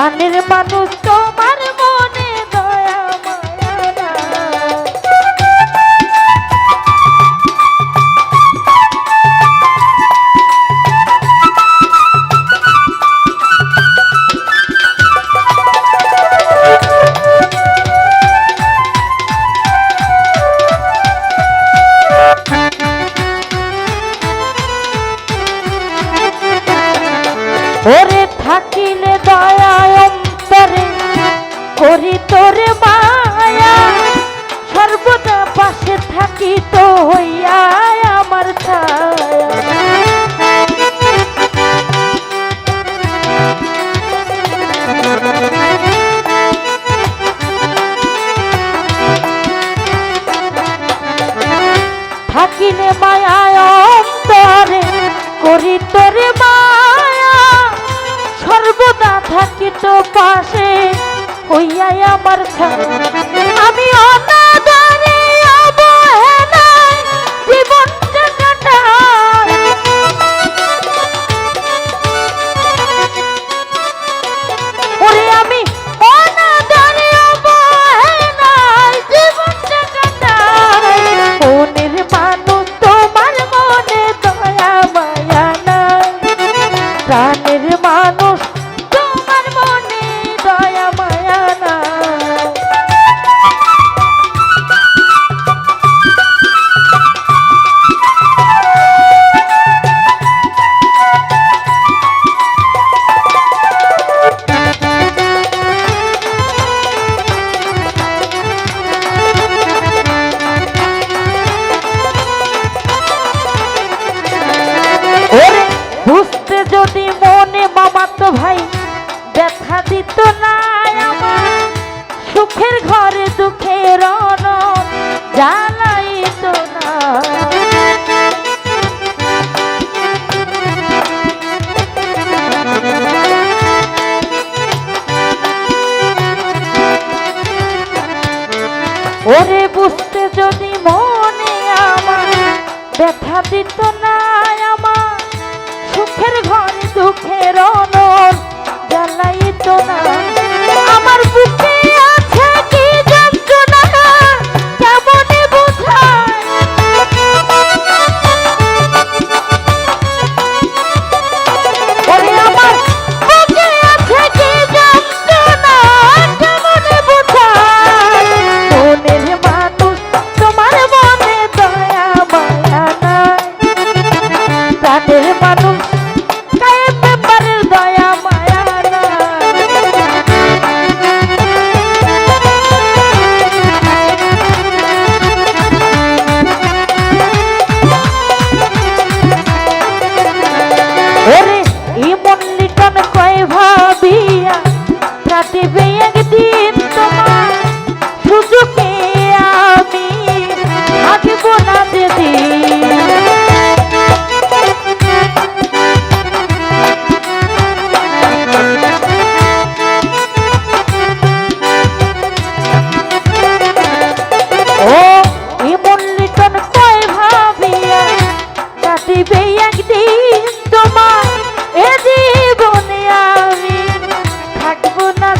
I need a irmão থাকিলে দয়া করি তোর মায়া। সর্বদা পাশে থাকি তো হইয়া আমার ছায়া। থাকিলে মায়া অন্তরে, করি তোর মা সর্বদা না থাকি তো পাশে হইয়াই আমার আমি অনাদা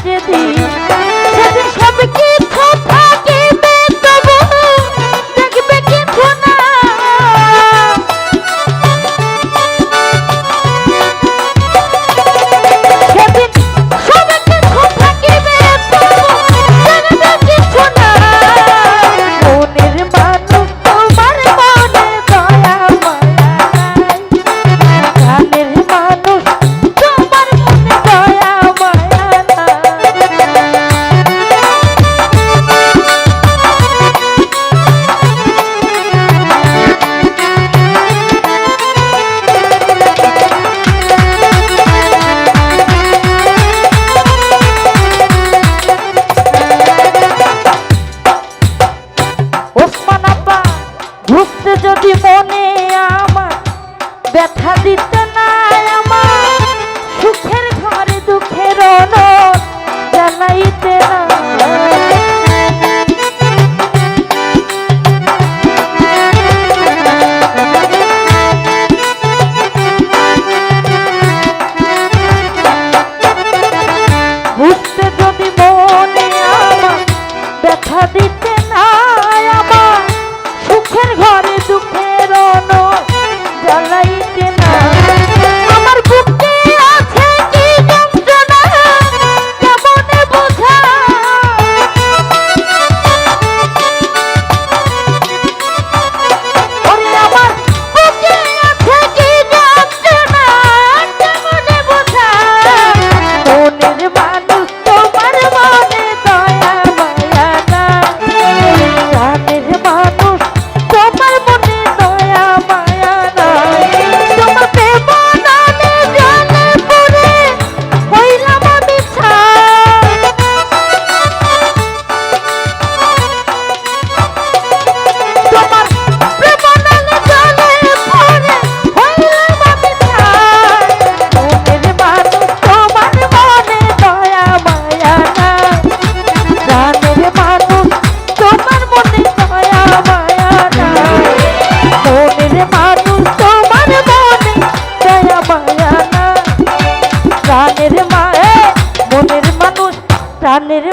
যেদিন ব্যথা দিত না আমার। সুখের ঘরে দুঃখের জানাইতে না।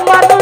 প্রাণের